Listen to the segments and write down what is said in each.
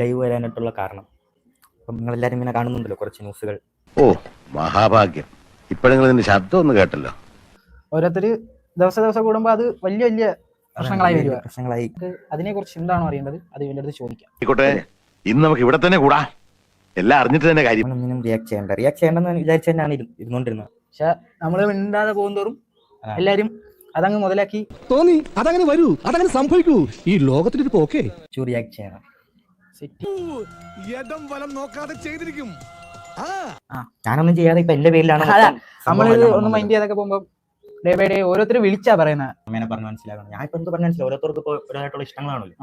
Live വരാനായിട്ടുള്ള കാരണം. അപ്പം നിങ്ങളെല്ലാവരും ഇങ്ങനെ കാണുന്നുണ്ടല്ലോ കുറച്ച് ന്യൂസുകൾ. ഓ മഹാഭാഗ്യം. ഇപ്പോഴെങ്കിലും ഇതിന്റെ ശബ്ദം ഒന്ന് കേട്ടല്ലോ. ഓരോരുത്തര് ദിവസം ദിവസം കൂടുമ്പോൾ അത് വലിയ വലിയ പ്രശ്നങ്ങളായി വരിക. പ്രശ്നങ്ങളായി. അതിനെ കുറിച്ച് എന്താണോ അറിയേണ്ടത്? അത് ഇവന്റെ അടുത്ത് ചോദിക്കാം. ആയിക്കോട്ടെ ഇന്ന് നമുക്ക് ഇവിടെ തന്നെ കൂടാ. എല്ലാം അറിഞ്ഞിട്ട് തന്നെ കാര്യം. ഒന്നും റിയാക്ട് ചെയ്യണ്ട. റിയാക്ട് ചെയ്യണ്ടെന്ന് വിചാരിച്ചു തന്നെയാണ് ഇരു- ഇരുന്നോണ്ടിരുന്നത്. പക്ഷെ നമ്മൾ മിണ്ടാതെ പോകുന്തോറും. എല്ലാരും അതങ്ങ് മുതലാക്കി. തോന്നി അതങ്ങനെ വരൂ അതങ്ങനെ സംഭവിക്കൂ. ഈ ലോകത്തിന്റെ ഒരു പോക്കേ. ചു റിയാക്ട് ചെയ്യണം. വലം നോക്കാതെ ചെയ്തിരിക്കും. ഞാനൊന്നും ചെയ്യാതെ ഇപ്പൊ എന്റെ പേരിലാണ് നമ്മളിത് ഒന്ന്. മൈൻഡ് ചെയ്യാതൊക്കെ പോകുമ്പോ ഡേ ബൈ ഡേ ഓരോരുത്തർ വിളിച്ചാ പറയുന്നത് അങ്ങനെ പറഞ്ഞ് മനസ്സിലാക്കണം. ഞാൻ ഇപ്പൊ എന്ത് പറഞ്ഞു മനസ്സിലാവും? ഓരോരുത്തർക്ക് ഇപ്പൊ ഒരാളായിട്ടുള്ള ഇഷ്ടങ്ങളാണല്ലോ.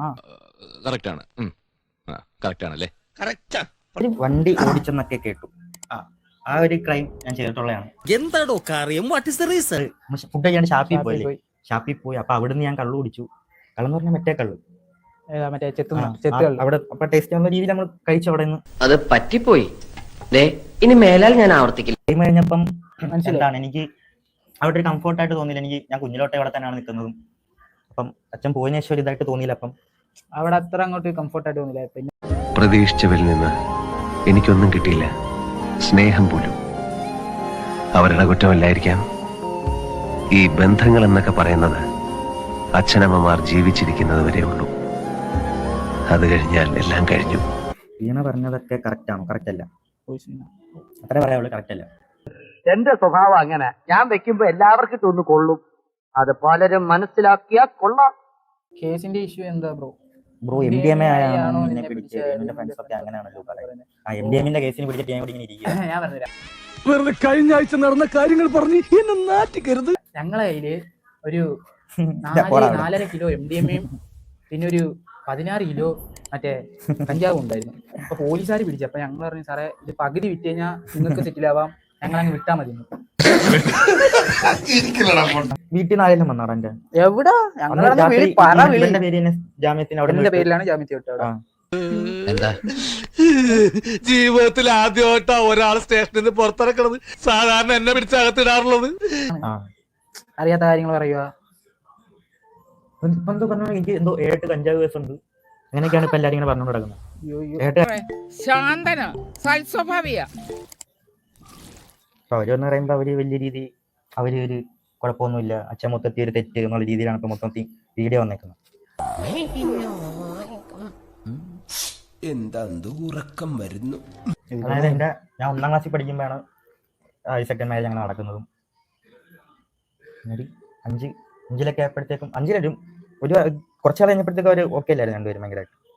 ഒരു വണ്ടി ഓടിച്ചെന്നൊക്കെ കേട്ടു. ആ ആ ഒരു ക്രൈം ഞാൻ ചെയ്തിട്ടുള്ളതാണ്. എന്താടോ കാര്യം? What is the reason food കഴിയാണ്ട് ഷാപ്പിൽ പോയി. ഷാപ്പിൽ പോയി. അപ്പൊ അവിടുന്ന് ഞാൻ കള്ളു കുടിച്ചു. കള്ളെന്ന് പറഞ്ഞാൽ മറ്റേ കള്ളു. മറ്റേ ചെത്തുന്ന ആ, അവിടെ അപ്പൊ ടേസ്റ്റ് വന്ന രീതിയിൽ നമ്മൾ കഴിച്ചു അവിടെ നിന്ന്. അത് പറ്റിപ്പോയി. ദേ ഇനി മേലാൽ ഞാൻ ആവർത്തിക്കില്ല. ടൈം കഴിഞ്ഞപ്പം മനസ്സിലാണ് എനിക്ക് അവിടെ ഒരു കംഫർട്ട് ആയിട്ട് തോന്നിയില്ല. എനിക്ക് ഞാൻ കുഞ്ഞിലോട്ടെ അവിടെ തന്നെയാണ് നിൽക്കുന്നതും. അപ്പം അച്ഛൻ പോയതിനു ശേഷം ഇതായിട്ട് തോന്നിയില്ല. അപ്പം അവിടെ അത്ര അങ്ങോട്ട് കംഫർട്ട് ആയിട്ട് തോന്നില്ല പിന്നെ പ്രതീക്ഷിച്ചവരിൽ നിന്ന് എനിക്കൊന്നും കിട്ടിയില്ല. സ്നേഹം പോലും. അവരുടെ കുറ്റമല്ലായിരിക്കാം ഈ ബന്ധങ്ങൾ എന്നൊക്കെ പറയുന്നത് അച്ഛനമ്മമാർ ജീവിച്ചിരിക്കുന്നത് വരെ ഉള്ളൂ. അത് കഴിഞ്ഞാൽ എല്ലാം കഴിഞ്ഞു. വീണ പറഞ്ഞതൊക്കെ കറക്റ്റ് ആണോ? കറക്റ്റ് അല്ല. അത്ര പറയാവുള്ളൂ കറക്റ്റ് അല്ല. എന്റെ സ്വഭാവം അങ്ങനെ. ഞാൻ വെക്കുമ്പോ എല്ലാവർക്കും ഇട്ടൊന്ന് കൊള്ളും. അത് പലരും മനസ്സിലാക്കിയാ കൊള്ളാം. കേസിന്റെ ഇഷ്യൂ എന്താ bro bro M D M A നിന്നെ എന്നെ പിടിച്ചത്? എന്റെ ഫ്രണ്ട്സ് ഒക്കെ അങ്ങനെയാണല്ലോ പറയുന്നത്. ആ എം ഡി എമ്മിന്റെ കേസിന് പിടിച്ചിട്ട് ഞാൻ ഇവിടെ ഇങ്ങനെ ഇരിക്കുക ഞാൻ പറഞ്ഞുതരാം. വെറുതെ കഴിഞ്ഞ ആഴ്ച നടന്ന കാര്യങ്ങൾ പറഞ്ഞ് എന്നെ നാറ്റിക്കരുത്. ഞങ്ങളെ കയ്യിൽ ഒരു. നാലര കിലോ എം ഡി എം എയും പിന്നെ ഒരു പതിനാറ് കിലോ മറ്റേ കഞ്ചാവ് ഉണ്ടായിരുന്നു. അപ്പൊ പോലീസുകാർ പിടിച്ചു. അപ്പൊ ഞങ്ങൾ പറഞ്ഞു സാറേ ഇത് പകുതി വിറ്റ് കഴിഞ്ഞാൽ നിങ്ങൾക്ക് സെറ്റിലാവാം. ഞങ്ങൾ അങ്ങ് വിട്ടാ മതി. എന്ന്." വീട്ടിൽ നിന്ന് ആരെങ്കിലും വന്നാടാ എന്റെ എവിടാ? പേര് ജാമ്യത്തിന് അവിടെ എന്റെ പേരിലാണ് ജാമ്യത്തിൽ വിട്ടത് എന്താ? ജീവിതത്തിൽ ആദ്യമായിട്ടാ ഒരാൾ സ്റ്റേഷനിൽ നിന്ന് പുറത്തിറക്കണത്. സാധാരണ എന്നെ പിടിച്ച് അകത്തിടാറുള്ളത്. അറിയാത്ത കാര്യങ്ങൾ പറയുക ഇപ്പൊ എന്തോ പറഞ്ഞ എനിക്ക് എന്തോ ഏട്ട് കഞ്ചാവ് അങ്ങനെയൊക്കെയാണ് ഇപ്പൊ എല്ലാരും ഇങ്ങനെ പറഞ്ഞു നടക്കുന്നത്. അയ്യോ, അയ്യോ. ഏട്ട് ശാന്തന സൽസ്വഭാവിയ. അപ്പൊ അവർ എന്ന് പറയുമ്പോ അവർ വലിയ രീതി അവർ ഒരു കുഴപ്പമൊന്നുമില്ല. അച്ഛൻ മൊത്തത്തിൽ ഒരു തെറ്റ് എന്നുള്ള രീതിയിലാണ് ഇപ്പൊ മൊത്തത്തിൽ വീഡിയോ വന്നേക്കുന്നത്. എന്താ ഉറക്കം വരുന്നു? അതായത് എന്റെ ഞാൻ ഒന്നാം ക്ലാസ്സിൽ പഠിക്കുമ്പോഴാണ് സെക്കൻഡ് മാരേജ് അങ്ങനെ നടക്കുന്നതും. അഞ്ച് അഞ്ചിലൊക്കെ ആയപ്പോഴത്തേക്കും അഞ്ചിലും ഒരു കുറച്ചാൾ കഴിഞ്ഞപ്പോഴത്തേക്കും അവർ ഓക്കെ അല്ലായിരുന്നു രണ്ടുപേരും ഭയങ്കരമായിട്ട്